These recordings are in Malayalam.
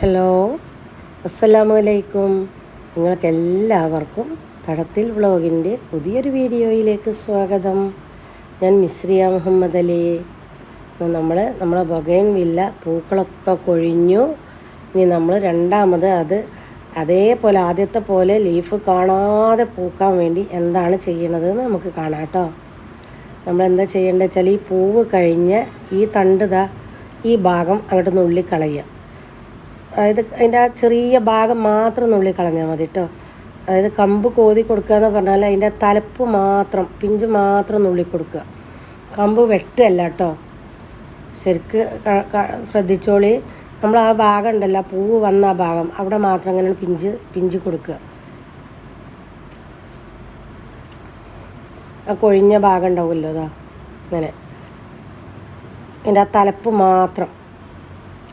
ഹലോ അസ്സലാമു അലൈക്കും നിങ്ങൾക്ക് എല്ലാവർക്കും തടത്തിൽ വ്ളോഗിന്റെ പുതിയൊരു വീഡിയോയിലേക്ക് സ്വാഗതം. ഞാൻ മിശ്രിയ മുഹമ്മദ് അലി. നമ്മൾ നമ്മളെ ബൊഗൈൻ വില്ല പൂക്കളൊക്കെ കൊഴിഞ്ഞു. ഇനി നമ്മൾ രണ്ടാമത് അത് അതേപോലെ ആദ്യത്തെ പോലെ ലീഫ് കാണാതെ പൂക്കാൻ വേണ്ടി എന്താണ് ചെയ്യണത് എന്ന് നമുക്ക് കാണാം കേട്ടോ. നമ്മളെന്താ ചെയ്യേണ്ടത് വെച്ചാൽ ഈ പൂവ് കഴിഞ്ഞ് ഈ തണ്ട് ഈ ഭാഗം അങ്ങോട്ട് നുള്ളി കളയുക അതായത് അതിന്റെ ആ ചെറിയ ഭാഗം മാത്രം നുള്ളി കളഞ്ഞാൽ മതി കേട്ടോ അതായത് കമ്പ് കോതി കൊടുക്കുക എന്ന് പറഞ്ഞാൽ അതിന്റെ തലപ്പ് മാത്രം പിഞ്ച് മാത്രം നുള്ളി കൊടുക്കുക. കമ്പ് വെട്ടല്ല കേട്ടോ ശരിക്ക് ശ്രദ്ധിച്ചോളി. നമ്മൾ ആ ഭാഗം ഉണ്ടല്ലോ പൂവ് വന്ന ആ ഭാഗം അവിടെ മാത്രം ഇങ്ങനെ പിഞ്ച് പിഞ്ച് കൊടുക്കുക. ആ കൊഴിഞ്ഞ ഭാഗം ഉണ്ടാവുമല്ലോ അതാ അങ്ങനെ. അതിന്റെ ആ തലപ്പ് മാത്രം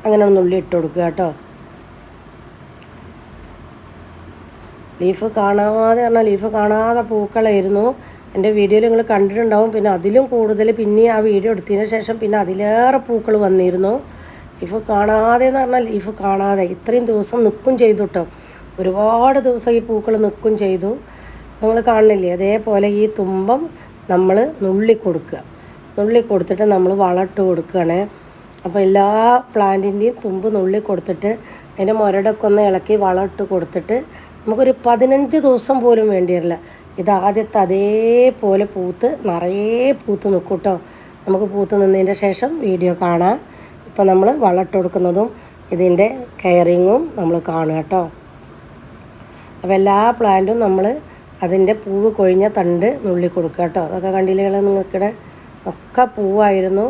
അങ്ങനെ ഒന്ന് ഉള്ളി ഇട്ട് കൊടുക്കുക കേട്ടോ ലീഫ് കാണാതെ പറഞ്ഞാൽ ലീഫ് കാണാതെ പൂക്കളായിരുന്നു. എന്റെ വീഡിയോയിൽ നിങ്ങൾ കണ്ടിട്ടുണ്ടാവും. പിന്നെ അതിലും കൂടുതൽ പിന്നെ ആ വീഡിയോ എടുത്തതിന് ശേഷം പിന്നെ അതിലേറെ പൂക്കൾ വന്നിരുന്നു. ലീഫ് കാണാതെ എന്ന് പറഞ്ഞാൽ ലീഫ് കാണാതെ ഇത്രയും ദിവസം നിൽക്കും ചെയ്തു കേട്ടോ ഒരുപാട് ദിവസം ഈ പൂക്കൾ നിൽക്കും ചെയ്തു. നിങ്ങൾ കാണുന്നില്ലേ? അതേപോലെ ഈ തുമ്പം നമ്മൾ നുള്ളി കൊടുക്കുക. നുള്ളി കൊടുത്തിട്ട് നമ്മൾ വളട്ട് കൊടുക്കുകയാണ്. അപ്പോൾ എല്ലാ പ്ലാന്റിന്റെയും തുമ്പ് നുള്ളി കൊടുത്തിട്ട് അതിന്റെ മുരടൊക്കെ ഒന്ന് ഇളക്കി വളമിട്ട് കൊടുത്തിട്ട് നമുക്കൊരു പതിനഞ്ച് ദിവസം പോലും വേണ്ടി വരില്ല ഇത് ആദ്യത്തെ അതേപോലെ പൂത്ത് നിറയെ പൂത്ത് നിൽക്കും കേട്ടോ നമുക്ക് പൂത്ത് നിന്നതിന്റെ ശേഷം വീഡിയോ കാണാം. ഇപ്പോൾ നമ്മൾ വളമിട്ട് കൊടുക്കുന്നതും ഇതിന്റെ കെയറിങ്ങും നമ്മൾ കാണുക കേട്ടോ. അപ്പോൾ എല്ലാ പ്ലാന്റും നമ്മൾ അതിന്റെ പൂവ് കൊഴിഞ്ഞ തണ്ട് നുള്ളി കൊടുക്കുക കേട്ടോ. അതൊക്കെ കണ്ടില്ലേ നിങ്ങൾക്കിടെ ഒക്കെ പൂവായിരുന്നു.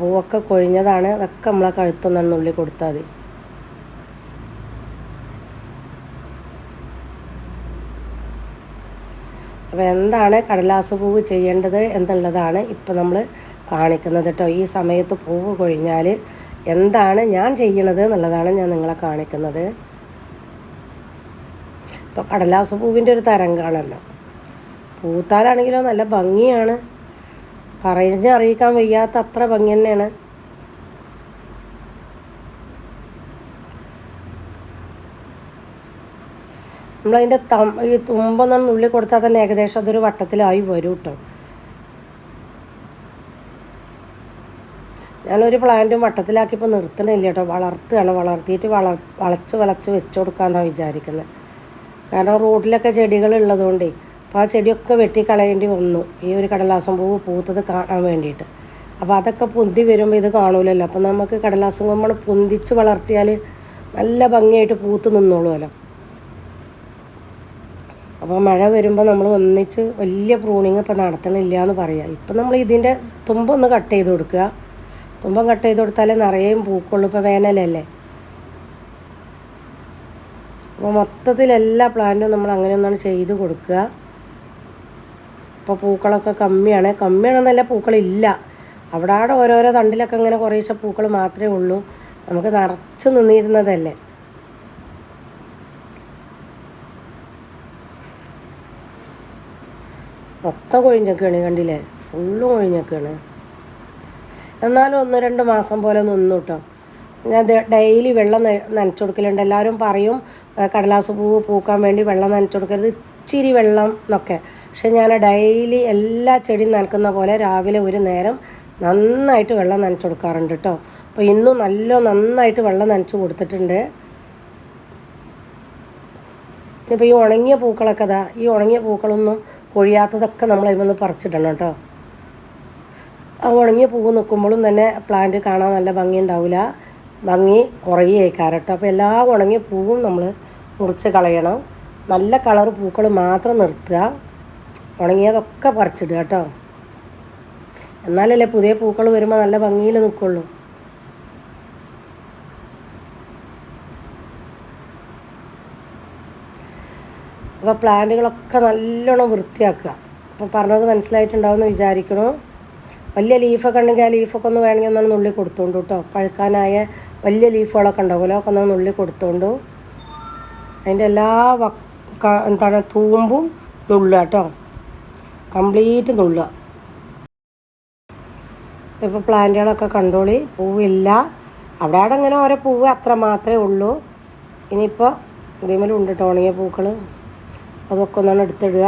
പൂവൊക്കെ കൊഴിഞ്ഞതാണ്. അതൊക്കെ നമ്മളെ കഴുത്തൊന്നും നുള്ളി കൊടുത്താൽ മതി. അപ്പോൾ എന്താണ് കടലാസ് പൂവ് ചെയ്യേണ്ടത് എന്നുള്ളതാണ് ഇപ്പോൾ നമ്മൾ കാണിക്കുന്നത് കേട്ടോ. ഈ സമയത്ത് പൂവ് കൊഴിഞ്ഞാൽ എന്താണ് ഞാൻ ചെയ്യണത് എന്നുള്ളതാണ് ഞാൻ നിങ്ങളെ കാണിക്കുന്നത്. ഇപ്പോൾ കടലാസ് പൂവിന്റെ ഒരു തരം തരംഗാണല്ലോ പൂത്താലാണെങ്കിലോ നല്ല ഭംഗിയാണ്. പറഞ്ഞറിയിക്കാൻ വയ്യാത്ത അത്ര ഭംഗി തന്നെയാണ്. നമ്മളതിന്റെ തം ഈ തുമ്പൊന്നും ഉള്ളിൽ കൊടുത്താൽ തന്നെ ഏകദേശം അതൊരു വട്ടത്തിലായി വരും കേട്ടോ. ഞാനൊരു പ്ലാന്റും വട്ടത്തിലാക്കിയപ്പോൾ നിർത്തണില്ല കേട്ടോ. വളർത്തുകയാണ്. വളർത്തിയിട്ട് വള വളച്ച് വളച്ച് വെച്ച് കൊടുക്കാമെന്നാണ് വിചാരിക്കുന്നത്. കാരണം റോഡിലൊക്കെ ചെടികൾ ഉള്ളതുകൊണ്ടേ അപ്പോൾ ആ ചെടിയൊക്കെ വെട്ടി കളയേണ്ടി വന്നു. ഈ ഒരു കടലാസം പൂവ് പൂത്തത് കാണാൻ വേണ്ടിയിട്ട്. അപ്പോൾ അതൊക്കെ പൊന്തി വരുമ്പോൾ ഇത് കാണൂലല്ലോ. അപ്പോൾ നമുക്ക് കടലാസം നമ്മൾ പൊന്തിച്ച് വളർത്തിയാൽ നല്ല ഭംഗിയായിട്ട് പൂത്ത് നിന്നോളുമല്ലോ. അപ്പോൾ മഴ വരുമ്പോൾ നമ്മൾ ഒന്നിച്ച് വലിയ പ്രൂണിങ് ഇപ്പോൾ നടത്തണില്ല എന്ന് പറയാം. ഇപ്പം നമ്മൾ ഇതിന്റെ തുമ്പൊന്ന് കട്ട് ചെയ്ത് കൊടുക്കുക. തുമ്പം കട്ട് ചെയ്ത് കൊടുത്താലേ നിറയെയും പൂക്കുള്ളൂ. ഇപ്പോൾ വേനലല്ലേ. അപ്പോൾ മൊത്തത്തിൽ എല്ലാ പ്ലാന്റും നമ്മൾ അങ്ങനെ ഒന്നാണ് ചെയ്ത് കൊടുക്കുക. ഇപ്പോൾ പൂക്കളൊക്കെ കമ്മിയാണ്. കമ്മിയാണെന്നല്ല പൂക്കളില്ല. അവിടെ ഓരോരോ തണ്ടിലൊക്കെ ഇങ്ങനെ കുറേശ്ശെ പൂക്കൾ മാത്രമേ ഉള്ളൂ. നമുക്ക് നിറച്ച് നിന്നിരുന്നതല്ലേ. മൊത്തം കൊഴിഞ്ഞൊക്കെയാണ് കണ്ടില്ലേ? ഫുള്ളും കൊഴിഞ്ഞൊക്കെയാണ്. എന്നാലും ഒന്ന് രണ്ട് മാസം പോലെ നിന്നു കേട്ടോ ഞാൻ ഡെയിലി വെള്ളം നനച്ചു കൊടുക്കലുണ്ട്. എല്ലാവരും പറയും കടലാസ് പൂവ് പൂക്കാൻ വേണ്ടി വെള്ളം നനച്ചു കൊടുക്കരുത്. ഇച്ചിരി വെള്ളം എന്നൊക്കെ. പക്ഷെ ഞാൻ ഡെയിലി എല്ലാ ചെടിയും നനക്കുന്ന പോലെ രാവിലെ ഒരു നേരം നന്നായിട്ട് വെള്ളം നനച്ചു കൊടുക്കാറുണ്ട് കേട്ടോ അപ്പോൾ ഇന്നും നല്ല നന്നായിട്ട് വെള്ളം നനച്ചു കൊടുത്തിട്ടുണ്ട്. ഇപ്പോൾ ഈ ഉണങ്ങിയ പൂക്കളൊക്കെ ഈ ഉണങ്ങിയ പൂക്കളൊന്നും കൊഴിയാത്തതൊക്കെ നമ്മൾ അതിൽ പറിച്ചിടണം കേട്ടോ. ആ ഉണങ്ങിയ പൂവ് നിൽക്കുമ്പോഴും തന്നെ പ്ലാന്റ് കാണാൻ നല്ല ഭംഗി ഉണ്ടാവില്ല ഭംഗി കുറയേക്കാരം കേട്ടോ. അപ്പോൾ എല്ലാ ഉണങ്ങിയ പൂവും നമ്മൾ മുറിച്ച് കളയണം. നല്ല കളർ പൂക്കൾ മാത്രം നിർത്തുക. ഉണങ്ങിയതൊക്കെ പറിച്ചിടുക കേട്ടോ. എന്നാലല്ലേ പുതിയ പൂക്കൾ വരുമ്പോൾ നല്ല ഭംഗിയിൽ നിൽക്കുള്ളൂ അപ്പോൾ പ്ലാന്റുകളൊക്കെ നല്ലോണം വൃത്തിയാക്കുക. അപ്പോൾ പറഞ്ഞത് മനസ്സിലായിട്ടുണ്ടാവുമെന്ന് വിചാരിക്കണു വലിയ ലീഫൊക്കെ ഉണ്ടെങ്കിൽ ആ ലീഫൊക്കെ ഒന്ന് വേണമെങ്കിൽ ഒന്നാണ് നുള്ളി കൊടുത്തോണ്ട് കേട്ടോ പഴുക്കാനായ വലിയ ലീഫുകളൊക്കെ ഉണ്ടാവുമല്ലോ ഒക്കെ ഒന്ന് നുള്ളി കൊടുത്തോണ്ടു. അതിന്റെ എല്ലാ വക്ക എന്താണ് തൂമ്പും നുള്ളുക കേട്ടോ കംപ്ലീറ്റ് നുള്ളുക. ഇപ്പോൾ പ്ലാന്റുകളൊക്കെ കണ്ടോളി. പൂവില്ല. അവിടെ അവിടെ ഇങ്ങനെ ഓരോ പൂവ് അത്ര മാത്രമേ ഉള്ളൂ. ഇനിയിപ്പോൾ ഇതേമേലും ഉണ്ട് കേട്ടോ ഉണങ്ങിയ പൂക്കൾ അതൊക്കെ ഒന്നാണ് എടുത്തിടുക.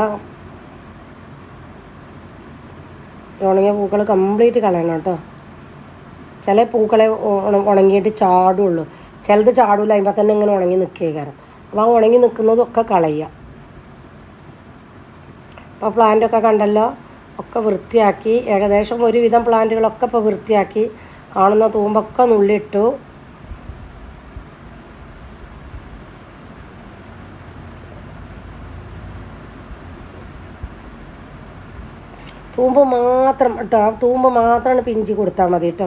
ഉണങ്ങിയ പൂക്കൾ കംപ്ലീറ്റ് കളയണം കേട്ടോ. ചില പൂക്കളെ ഉണങ്ങിയിട്ട് ചാടുള്ളൂ. ചിലത് ചാടൂല അതിമ്പോൾ തന്നെ ഇങ്ങനെ ഉണങ്ങി നിൽക്കുക കാരണം അപ്പോൾ ആ ഉണങ്ങി നിൽക്കുന്നതൊക്കെ കളയുക. അപ്പോൾ പ്ലാന്റൊക്കെ കണ്ടല്ലോ ഒക്കെ വൃത്തിയാക്കി. ഏകദേശം ഒരുവിധം പ്ലാന്റുകളൊക്കെ ഇപ്പോൾ വൃത്തിയാക്കി. കാണുന്ന തൂമ്പൊക്കെ നുള്ളിയിട്ടു തൂമ്പ് മാത്രം കേട്ടോ ആ തൂമ്പ് മാത്രമാണ് പിഞ്ചി കൊടുത്താൽ മതി കേട്ടോ.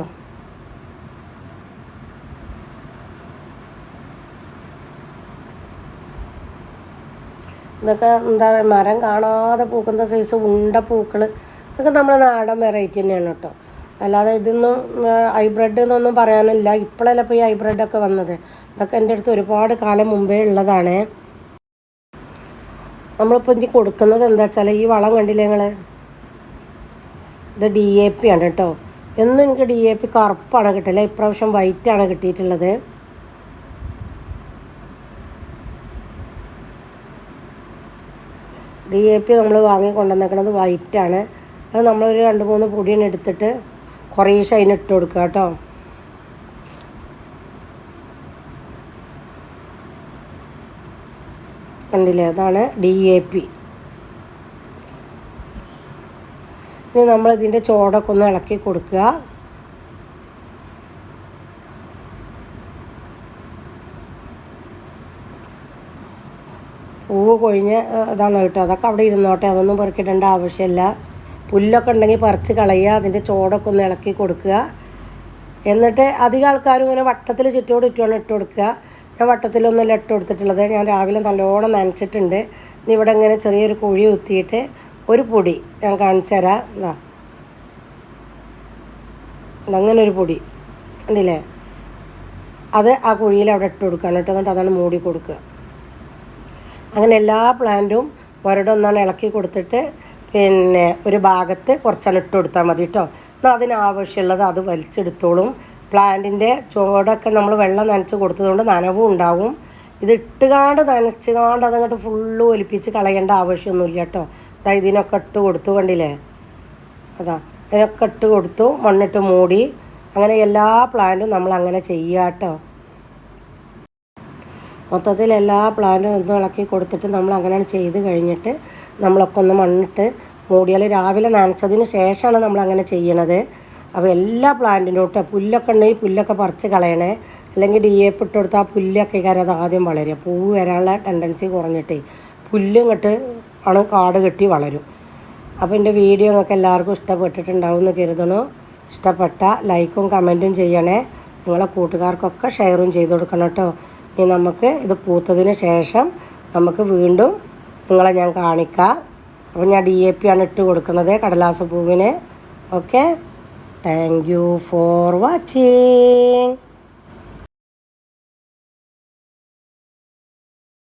ഇതൊക്കെ എന്താ പറയുക മരം കാണാതെ പൂക്കുന്ന സൈസ് ഉണ്ട പൂക്കൾ ഇതൊക്കെ നമ്മുടെ നാടൻ വെറൈറ്റി തന്നെയാണ് കേട്ടോ. അല്ലാതെ ഇതൊന്നും ഹൈബ്രിഡ് എന്നൊന്നും പറയാനില്ല. ഇപ്പോഴല്ല ഇപ്പോൾ ഈ ഹൈബ്രിഡൊക്കെ വന്നത്. ഇതൊക്കെ എന്റെ അടുത്ത് ഒരുപാട് കാലം മുമ്പേ ഉള്ളതാണ്. നമ്മളിപ്പോൾ ഇനി കൊടുക്കുന്നത് എന്താ വെച്ചാൽ ഈ വളം കണ്ടില്ലേ നിങ്ങൾ ഇത് ഡി എ പി ആണ് കേട്ടോ. എന്നും എനിക്ക് ഡി എ പി കറുപ്പാണ് കിട്ടില്ല ഇപ്രാവശ്യം വൈറ്റാണ് കിട്ടിയിട്ടുള്ളത്. ഡി എ പി നമ്മൾ വാങ്ങി കൊണ്ടുവന്നേക്കണത് വൈറ്റാണ് അത് നമ്മളൊരു രണ്ട് മൂന്ന് പൊടിയാണ് എടുത്തിട്ട് കുറേശ്ശെ ഇട്ട് കൊടുക്കുക കേട്ടോ. കണ്ടില്ലേ? അതാണ് ഡി എ പി ഇനി നമ്മൾ ഇതിന്റെ ചോടൊക്കെ ഒന്ന് ഇളക്കി കൊടുക്കുക. പൂവ് കൊഴിഞ്ഞ് ഇതാണ് കേട്ടോ. അതൊക്കെ അവിടെ ഇരുന്നോട്ടെ. അതൊന്നും പെറുക്കിടേണ്ട ആവശ്യമില്ല. പുല്ലൊക്കെ ഉണ്ടെങ്കിൽ പറിച്ച് കളയുക. അതിന്റെ ചോടൊക്കെ ഒന്ന് ഇളക്കി കൊടുക്കുക. എന്നിട്ട് അധികം ആൾക്കാരും ഇങ്ങനെ വട്ടത്തിൽ ചുറ്റോട് ചുറ്റുമാണ് ഇട്ട് കൊടുക്കുക. ഞാൻ വട്ടത്തിലൊന്നുമല്ല ഇട്ട് കൊടുത്തിട്ടുള്ളത്. ഞാൻ രാവിലെ നല്ലോണം നനച്ചിട്ടുണ്ട്. ഇനി ഇവിടെ ഇങ്ങനെ ചെറിയൊരു കുഴി കുത്തിയിട്ട് ഒരു പൊടി ഞാൻ കാണിച്ചു തരാം. ഇതാ അങ്ങനെ ഒരു പൊടി. ഉണ്ടല്ലേ അത് ആ കുഴിയിൽ അവിടെ ഇട്ട് കൊടുക്കുകയാണ് ഇട്ട് എന്നിട്ട് അതാണ് മൂടി കൊടുക്കുക. അങ്ങനെ എല്ലാ പ്ലാന്റും ഒരിടൊന്നാണ് ഇളക്കി കൊടുത്തിട്ട് പിന്നെ ഒരു ഭാഗത്ത് കുറച്ചാണ് ഇട്ട് കൊടുത്താൽ മതി കേട്ടോ. എന്നാൽ അതിനാവശ്യമുള്ളത് അത് വലിച്ചെടുത്തോളും. പ്ലാന്റിന്റെ ചുവടൊക്കെ നമ്മൾ വെള്ളം നനച്ച് കൊടുത്തതുകൊണ്ട് നനവും ഉണ്ടാവും. ഇത് ഇട്ടുകാണ്ട് നനച്ചുകാണ്ട് അതങ്ങോട്ട് ഫുള്ള് ഒലിപ്പിച്ച് കളയേണ്ട ആവശ്യമൊന്നുമില്ല കേട്ടോ. അതാ ഇതിനൊക്കെ ഇട്ട് കൊടുത്തു കണ്ടില്ലേ? അതാ ഇതിനൊക്കെ ഇട്ട് കൊടുത്തു മണ്ണിട്ട് മൂടി അങ്ങനെ എല്ലാ പ്ലാന്റും നമ്മൾ അങ്ങനെ ചെയ്യാട്ടോ. മൊത്തത്തിൽ എല്ലാ പ്ലാന്റും ഒന്ന് ഇളക്കി കൊടുത്തിട്ട് നമ്മൾ അങ്ങനെ ചെയ്ത് കഴിഞ്ഞിട്ട് നമ്മളൊക്കെ ഒന്ന് മണ്ണിട്ട് മൂടിയാൽ രാവിലെ നനച്ചതിന് ശേഷമാണ് നമ്മൾ അങ്ങനെ ചെയ്യണത്. അപ്പോൾ എല്ലാ പ്ലാന്റിനും കേട്ടോ പുല്ലൊക്കെ ഉണ്ടെങ്കിൽ പുല്ലൊക്കെ പറിച്ച് കളയണേ. അല്ലെങ്കിൽ ഡി എ ഇട്ട് കൊടുത്താൽ പുല്ലൊക്കെ കാര്യം അത് ആദ്യം വളരുക. പൂവ് വരാനുള്ള ടെൻഡൻസി കുറഞ്ഞിട്ടേ പുല്ലും ഇങ്ങോട്ട് ആണ് കാട് കെട്ടി വളരും. അപ്പോൾ എന്റെ വീഡിയോ നിങ്ങൾക്ക് എല്ലാവർക്കും ഇഷ്ടപ്പെട്ടിട്ടുണ്ടാവും എന്ന് കരുതണു ഇഷ്ടപ്പെട്ട ലൈക്കും കമന്റും ചെയ്യണേ. നിങ്ങളെ കൂട്ടുകാർക്കൊക്കെ ഷെയറും ചെയ്ത് കൊടുക്കണം കേട്ടോ. ഇനി നമുക്ക് ഇത് പൂത്തതിന് ശേഷം നമുക്ക് വീണ്ടും നിങ്ങളെ ഞാൻ കാണിക്കാം. അപ്പോൾ ഞാൻ ഡി എ പി ആണ് ഇട്ട് കൊടുക്കുന്നത് കടലാസ പൂവിന്. Okay thank you for watching